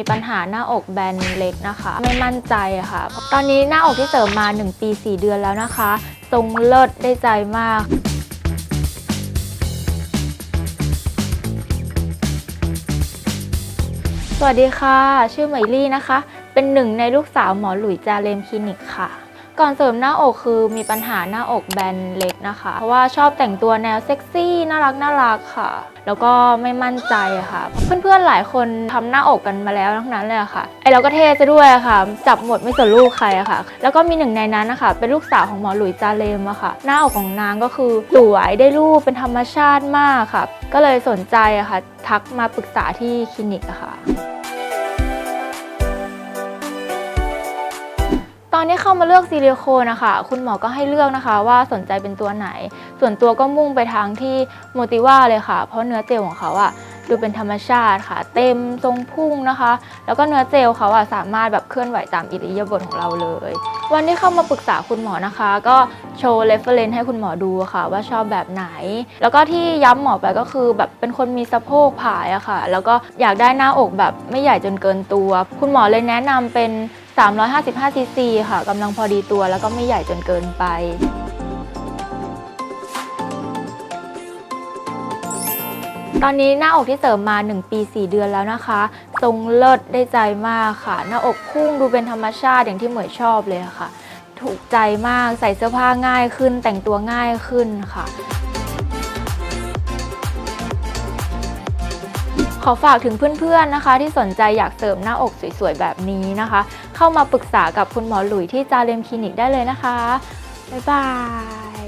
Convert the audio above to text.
มีปัญหาหน้าอกแบนเล็กนะคะ ไม่มั่นใจค่ะ ตอนนี้หน้าอกที่เสริมมา 1 ปี 4 เดือนแล้วนะคะ ทรงเลิศได้ใจมาก สวัสดีค่ะ ชื่อเหมยลี่นะคะ เป็นหนึ่งในลูกสาวหมอหลุยจาเลมคลินิกค่ะ ก่อนเสริมหน้าอกคือมีปัญหาหน้าอกแบนเล็กนะคะ เพราะว่าชอบแต่งตัวแนวเซ็กซี่น่ารักน่ารักค่ะ แล้วก็ไม่มั่นใจค่ะ เพื่อนๆหลายคนทำหน้าอกกันมาแล้วทั้งนั้นเลยค่ะ ไอเราก็เท่ซะด้วยค่ะ จับหมดไม่สนลูกใครอะค่ะ แล้วก็มีหนึ่งในนั้นนะคะ เป็นลูกสาวของหมอหลุยจาเลมอะค่ะ หน้าอกของนางก็คือสวยได้รูปเป็นธรรมชาติมากค่ะ ก็เลยสนใจอะค่ะ ทักมาปรึกษาที่คลินิกอะค่ะ อนนี้เข้ามาเลือกซิลิโคนนะคะคุณหมอก็ให้เลือกนะคะ ว่าสนใจเป็นตัวไหน ส่วนตัวก็มุ่งไปทางที่โมติว่าเลยค่ะ เพราะเนื้อเจลของเขาอะดูเป็นธรรมชาติค่ะ เต็มทรงพุ่งนะคะ แล้วก็เนื้อเจลเขาอะสามารถแบบเคลื่อนไหวตามอิริยาบถของเราเลย วันที่เข้ามาปรึกษาคุณหมอนะคะ ก็โชว์เรฟเฟรนซ์ให้คุณหมอดูค่ะ ว่าชอบแบบไหน แล้วก็ที่ย้ำหมอไปก็คือแบบเป็นคนมีสะโพกผายอะค่ะ แล้วก็อยากได้หน้าอกแบบไม่ใหญ่จนเกินตัว คุณหมอเลยแนะนำเป็น 355ซีซีค่ะกำลังพอดีตัวแล้วก็ไม่ใหญ่จนเกินไป ตอนนี้หน้าอกที่เสริมมา 1 ปี 4 เดือนแล้วนะคะ ทรงเลิศได้ใจมากค่ะ หน้าอกพุ่งดูเป็นธรรมชาติอย่างที่เหมยชอบเลยค่ะ ถูกใจมากใส่เสื้อผ้าง่ายขึ้นแต่งตัวง่ายขึ้นค่ะ อฝากถึงเพื่อนๆนะคะ ที่สนใจอยากเสริมหน้าอกสวยๆแบบนี้นะคะ เข้ามาปรึกษากับคุณหมอหลุยที่จาเลมคลินิกได้เลยนะคะ บ๊ายบาย